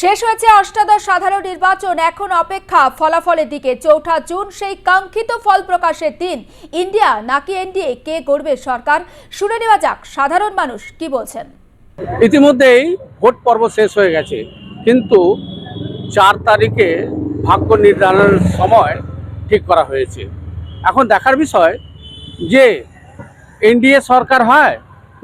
শেষ হয়েছে অষ্টাদশ সাধারণ নির্বাচন। এখন অপেক্ষা ফলাফলের দিকে। চৌঠা জুন সেই কাঙ্ক্ষিত ফল প্রকাশের দিন। ইন্ডিয়া নাকি এনডিএ? কে গড়বে সরকার? শুনে নেওয়া যাক সাধারণ মানুষ কি বলছেন। ইতিমধ্যেই ভোট পর্ব শেষ হয়ে গেছে। কিন্তু চার তারিখে ভাগ্য নির্ধারণের সময় ঠিক করা হয়েছে। এখন দেখার বিষয় যে এনডিএ সরকার হয়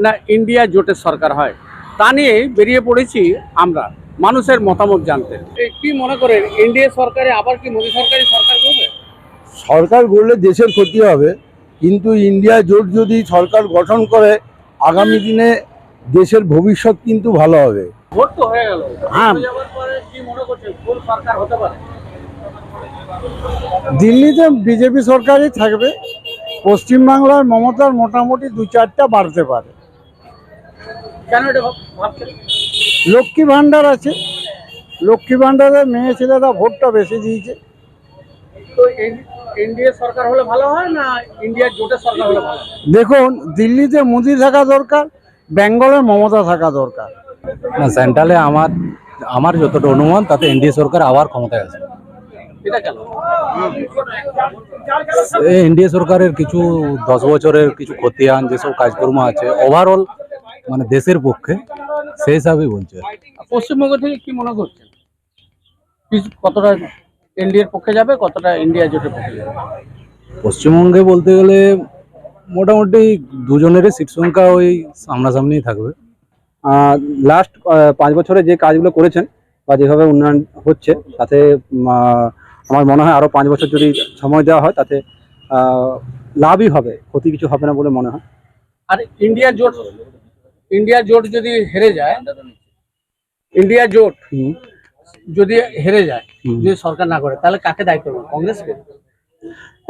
না ইন্ডিয়া জোটের সরকার হয়, তা নিয়ে বেরিয়ে পড়েছি আমরা। মানুষের মতামত জানতে। কি মনে করেন এনডিএ সরকারে আবার কি মোদী সরকারি সরকার করবে? সরকার গড়লে দেশের ক্ষতি হবে কিন্তু ইন্ডিয়া জোট যদি সরকার গঠন করে আগামী দিনে দেশের ভবিষ্যৎ কিন্তু ভালো হবে। ভোট তো হয়ে গেল। যাওয়ার পরে কি করছেন কোন সরকার হতে পারে? দিল্লিতে বিজেপি সরকারই থাকবে পশ্চিমবাংলার মমতার মোটামুটি দু চারটা বাড়তে পারে। কেন এটা ভাবছেন? লক্ষ্মী ভাণ্ডার আছে। লক্ষ্মী ভাণ্ডারে মেয়ে ছেলেরা ভোটটা বেশি দিয়েছে। তো এনডিএ সরকার হলে ভালো হয় না ইন্ডিয়া জোটের সরকার হলে ভালো দেখুন দিল্লিতে মোদি থাকা দরকার বেঙ্গলে মমতা থাকা দরকার। না সেন্ট্রালে আমার আমার যতটা অনুমান তাতে এনডিএ সরকার আবার ক্ষমতায় আছে। এটা কেন? এনডিএ সরকারের কিছু দশ বছরের কিছু খতিয়ান যেসব কাজকর্ম আছে ওভারঅল মানে দেশের পক্ষে সেই হিসাবেই বলছে। পশ্চিমবঙ্গ থেকে কি মনে করছেন? কতটা এনডিএর পক্ষে যাবে কতটা ইন্ডিয়া জোটের পক্ষে যাবে? পশ্চিমবঙ্গে বলতে গেলে মোটামুটি দুজনেরই সিট সংখ্যা ওই সামনাসামনিই থাকবে। লাস্ট পাঁচ বছরে যে কাজগুলো করেছেন বা যেভাবে উন্নয়ন হচ্ছে তাতে আমার মনে হয় আরও পাঁচ বছর যদি সময় দেওয়া হয় তাতে আহ, লাভই হবে ক্ষতি কিছু হবে না বলে মনে হয়। আর ইন্ডিয়া জোট ইন্ডিয়া জোট যদি হেরে যায় ইন্ডিয়া জোট যদি হেরে যায় যদি সরকার না করে তাহলে কাকে দায়িত্ব নেবে কংগ্রেসকে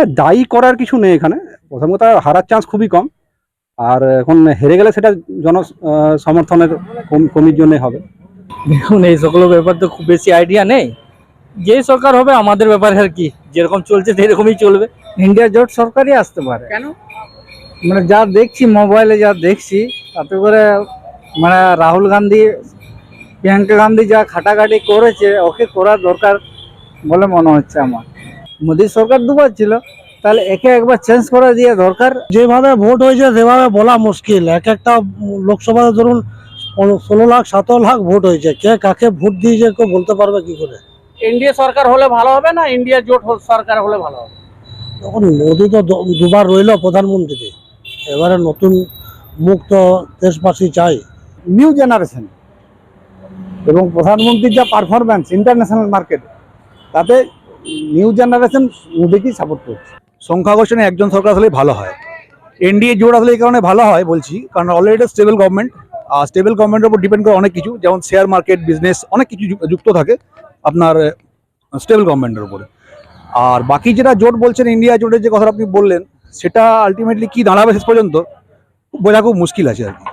দায়ী করার কিছু নেই এখানে। প্রথম কথা হারার চান্স খুবই কম। আর এখন হেরে গেলে সেটা জন সমর্থনের কম- কমির জন্য হবে। দেখুন এই সকল ব্যাপার তো খুব বেশি আইডিয়া নেই। যে সরকার হবে আমাদের ব্যাপারে আর কি যেরকম চলছে সেরকমই চলবে। ইন্ডিয়া জোট সরকারই আসতে পারে। কেন? মানে যা দেখছি মোবাইলে যা দেখছি তাতে করে মানে রাহুল গান্ধী প্রিয়াঙ্কা গান্ধী যা খাটাখাটি করেছে ওকে করার দরকার বলে মনে হচ্ছে আমার। মোদী সরকার দুবার ছিল তাহলে একে একবার চেঞ্জ করে দিয়ে দরকার? যেভাবে ভোট হয়েছে সেভাবে বলা মুশকিল। এক একটা লোকসভাতে ধরুন ষোলো লাখ সতেরো লাখ ভোট হয়েছে। কে কাকে ভোট দিয়েছে কেউ বলতে পারবে কি করে? এনডিএ সরকার হলে ভালো হবে না ইন্ডিয়া জোট সরকার হলে ভালো হবে? তখন মোদী তো দুবার রইল প্রধানমন্ত্রী এবারে নতুন মুক্ত দেশবাসী চাই। নিউ জেনারেশন এবং প্রধানমন্ত্রীর যা পারফরম্যান্স ইন্টারন্যাশনাল মার্কেট তাতে নিউ জেনারেশন মোদীকেই সাপোর্ট করছে? সংখ্যা গঠনে একজন সরকার আসলে ভালো হয়। এনডিএ জোট আসলে এই কারণে ভালো হয় বলছি কারণ অলরেডি স্টেবল গভর্নমেন্ট আর স্টেবল গভর্নমেন্টের উপর ডিপেন্ড করে অনেক কিছু যেমন শেয়ার মার্কেট বিজনেস অনেক কিছু যুক্ত থাকে আপনার স্টেবল গভর্নমেন্টের উপরে। আর বাকি যেটা জোট বলছেন ইন্ডিয়া জোটের যে কথা আপনি বললেন সেটা আলটিমেটলি কি দাঁড়াবে শেষ পর্যন্ত বোঝা খুব মুশকিল আছে আর কি।